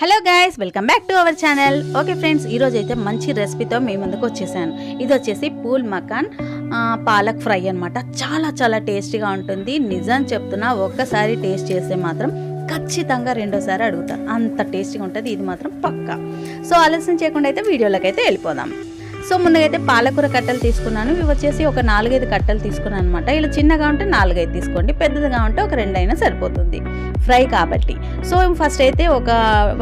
Hello guys welcome back to our channel okay friends ఈరోజు అయితే మంచి రెసిపీతో మీ ముందుకు వచ్చేసాను. ఇది వచ్చేసి పూల్ మకాన్ పాలక్ ఫ్రై అన్నమాట. చాలా చాలా టేస్టీగా ఉంటుంది. నిజం చెప్తున్నా ఒక్కసారి టేస్ట్ చేస్తే మాత్రం ఖచ్చితంగా రెండోసారి అడుగుతారు అంత టేస్టీగా ఉంటుంది ఇది మాత్రం పక్కా. సో ఆలస్యం చేయకుండా అయితే వీడియోలోకి అయితే వెళ్ళిపోదాం. సో ముందుగా అయితే పాలకూర కట్టలు తీసుకున్నాను. ఇవి వచ్చేసి ఒక నాలుగైదు కట్టలు తీసుకున్నాను అనమాట ఇలా చిన్నగా ఉంటే నాలుగైదు తీసుకోండి. పెద్దదిగా ఉంటే ఒక రెండు అయినా సరిపోతుంది. ఫ్రై కాబట్టి. సో ఫస్ట్ అయితే ఒక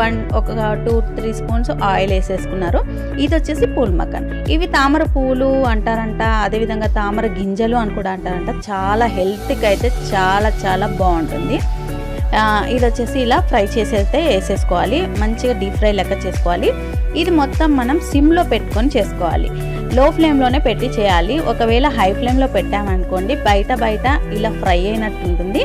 వన్ ఒక టూ త్రీ స్పూన్స్ ఆయిల్ వేసేసుకున్నారు. ఇది వచ్చేసి పూల్ మక్కన్. ఇవి తామర పూలు అంటారంట అదేవిధంగా తామర గింజలు అని కూడా అంటారంట. చాలా హెల్త్కి అయితే చాలా చాలా బాగుంటుంది. ఇది వచ్చేసి ఇలా ఫ్రై చేసేస్తే వేసేసుకోవాలి. మంచిగా డీప్ ఫ్రై లెక్క చేసుకోవాలి. ఇది మొత్తం మనం సిమ్లో పెట్టుకొని చేసుకోవాలి. లో ఫ్లేమ్లోనే పెట్టి చేయాలి. ఒకవేళ హై ఫ్లేమ్లో పెట్టామనుకోండి బయట బయట ఇలా ఫ్రై అయినట్టు ఉంటుంది.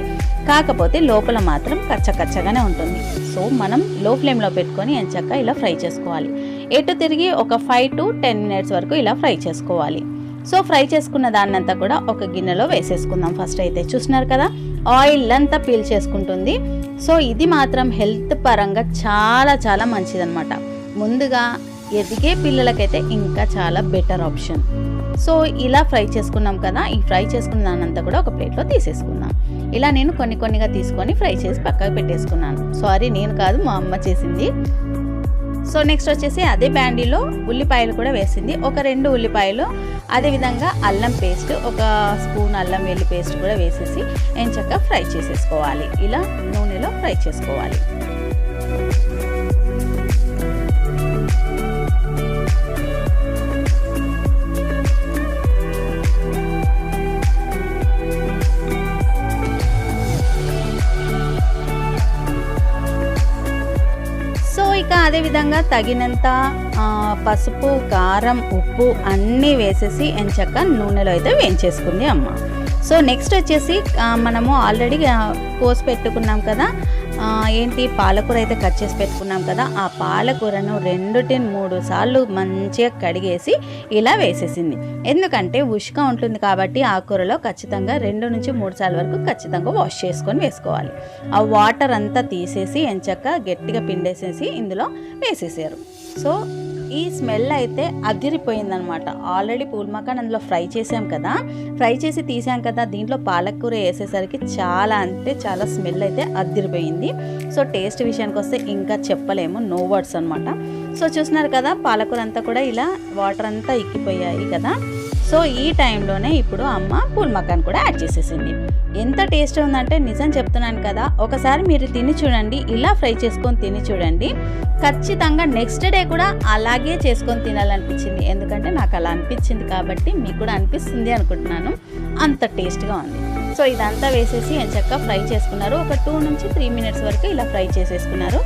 కాకపోతే లోపల మాత్రం కచ్చకచ్చగానే ఉంటుంది. సో మనం లో ఫ్లేమ్లో పెట్టుకొని ఎంచక్క ఇలా ఫ్రై చేసుకోవాలి. ఎటు తిరిగి ఒక ఫైవ్ టు టెన్ మినిట్స్ వరకు ఇలా ఫ్రై చేసుకోవాలి. సో ఫ్రై చేసుకున్న దాన్నంతా కూడా ఒక గిన్నెలో వేసేసుకుందాం. ఫస్ట్ అయితే చూస్తున్నారు కదా ఆయిల్ అంతా పీల్ చేసుకుంటుంది. సో ఇది మాత్రం హెల్త్ పరంగా చాలా చాలా మంచిదనమాట ముందుగా ఎదిగే పిల్లలకైతే ఇంకా చాలా బెటర్ ఆప్షన్. సో ఇలా ఫ్రై చేసుకున్నాం కదా ఈ ఫ్రై చేసుకున్న దానంతా కూడా ఒక ప్లేట్లో తీసేసుకుందాం. ఇలా నేను కొన్ని కొన్నిగా తీసుకొని ఫ్రై చేసి పక్కకు పెట్టేసుకున్నాను. సారీ నేను కాదు మా అమ్మ చేసింది. సో నెక్స్ట్ వచ్చేసి అదే బ్యాండీలో ఉల్లిపాయలు కూడా వేసింది. ఒక రెండు ఉల్లిపాయలు అదేవిధంగా అల్లం పేస్ట్ ఒక స్పూన్ అల్లం వెల్లి పేస్ట్ కూడా వేసేసి ఎంచక్క ఫ్రై చేసేసుకోవాలి. ఇలా నూనెలో ఫ్రై చేసుకోవాలి. ఇంకా అదేవిధంగా తగినంత పసుపు కారం ఉప్పు అన్నీ వేసేసి ఎంచక్క నూనెలో అయితే వేయించేసుకుంది అమ్మ. సో నెక్స్ట్ వచ్చేసి మనము ఆల్రెడీ కోసి పెట్టుకున్నాం కదా ఏంటి? పాలకూర అయితే కట్ చేసి పెట్టుకున్నాం కదా ఆ పాలకూరను రెండుటి మూడు సార్లు మంచిగా కడిగేసి ఇలా వేసేసింది. ఎందుకంటే ఉష్క ఉంటుంది కాబట్టి ఆ కూరలో ఖచ్చితంగా రెండు నుంచి మూడు సార్లు వరకు ఖచ్చితంగా వాష్ చేసుకొని వేసుకోవాలి. ఆ వాటర్ అంతా తీసేసి ఎంచక్క గట్టిగా పిండేసేసి ఇందులో వేసేసారు. సో ఈ స్మెల్ అయితే అదిరిపోయిందనమాట. ఆల్రెడీ పూల్మకాన్ అందులో ఫ్రై చేసాం కదా. ఫ్రై చేసి తీసాం కదా. దీంట్లో పాలకూర వేసేసరికి చాలా అంటే చాలా స్మెల్ అయితే అదిరిపోయింది. సో టేస్ట్ విషయానికి వస్తే ఇంకా చెప్పలేము. నో వర్డ్స్ అనమాట సో చూస్తున్నారు కదా పాలకూర అంతా కూడా ఇలా వాటర్ అంతా ఎక్కిపోయాయి కదా. సో ఈ టైంలోనే ఇప్పుడు అమ్మ పూల్ మకాన్ కూడా యాడ్ చేసేసింది. ఎంత టేస్ట్ ఉందంటే నిజం చెప్తున్నాను కదా ఒకసారి మీరు తిని చూడండి ఇలా ఫ్రై చేసుకొని తిని చూడండి. ఖచ్చితంగా నెక్స్ట్ డే కూడా అలాగే చేసుకొని తినాలనిపించింది. ఎందుకంటే నాకు అలా అనిపించింది కాబట్టి మీకు కూడా అనిపిస్తుంది అనుకుంటున్నాను. అంత టేస్ట్గా ఉంది. సో ఇదంతా వేసేసి ఎంచక్క ఫ్రై చేసుకున్నారు. ఒక టూ నుంచి త్రీ మినిట్స్ వరకు ఇలా ఫ్రై చేసేసుకున్నారు.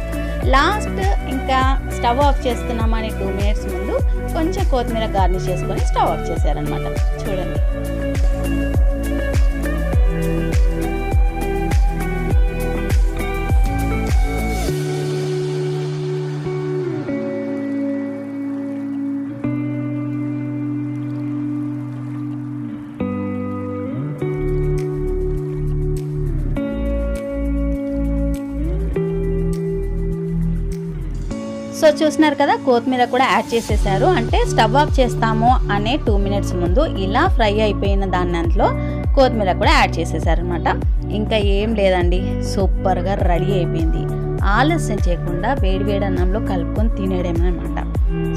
లాస్ట్ ఇంకా స్టవ్ ఆఫ్ చేస్తున్నామని టూ మినిట్స్ ముందు కొంచెం కొత్తిమీర గార్నిష్ చేసుకొని స్టవ్ ఆఫ్ చేశారనమాట చూడండి. సో చూసినారు కదా కొత్తిమీర కూడా యాడ్ చేసేసారు. అంటే స్టవ్ ఆఫ్ చేస్తాము అనే టూ మినిట్స్ ముందు ఇలా ఫ్రై అయిపోయిన దాంట్లో కొత్తిమీర కూడా యాడ్ చేసేసారనమాట ఇంకా ఏం లేదండి సూపర్గా రెడీ అయిపోయింది. ఆలస్యం చేయకుండా వేడి వేడి అన్నంలో కలుపుకొని తినేయడమనమాట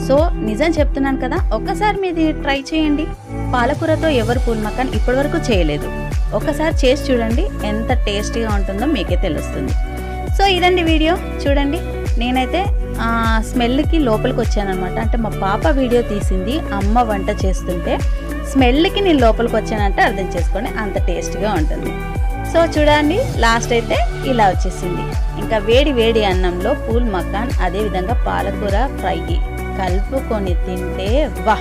సో నిజం చెప్తున్నాను కదా ఒక్కసారి మీది ట్రై చేయండి. పాలకూరతో ఎవరు పూల్ ఇప్పటివరకు చేయలేదు. ఒకసారి చేసి చూడండి ఎంత టేస్టీగా ఉంటుందో మీకే తెలుస్తుంది. సో ఇదండి వీడియో. చూడండి నేనైతే స్మెల్కి లోపలికి వచ్చానమాట అంటే మా పాప వీడియో తీసింది అమ్మ వంట చేస్తుంటే స్మెల్కి నేను లోపలికి వచ్చానంటే అర్థం చేసుకోండి అంత టేస్ట్గా ఉంటుంది. సో చూడండి లాస్ట్ అయితే ఇలా వచ్చేసింది. ఇంకా వేడి వేడి అన్నంలో పూల్ మకాన్ అదేవిధంగా పాలకూర ఫ్రై కలుపుకొని తింటే వా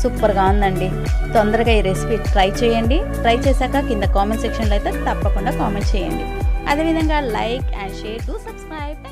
సూపర్గా ఉందండి. తొందరగా ఈ రెసిపీ ట్రై చేయండి. ట్రై చేశాక కింద కామెంట్ సెక్షన్లో అయితే తప్పకుండా కామెంట్ చేయండి. అదేవిధంగా like and share to subscribe.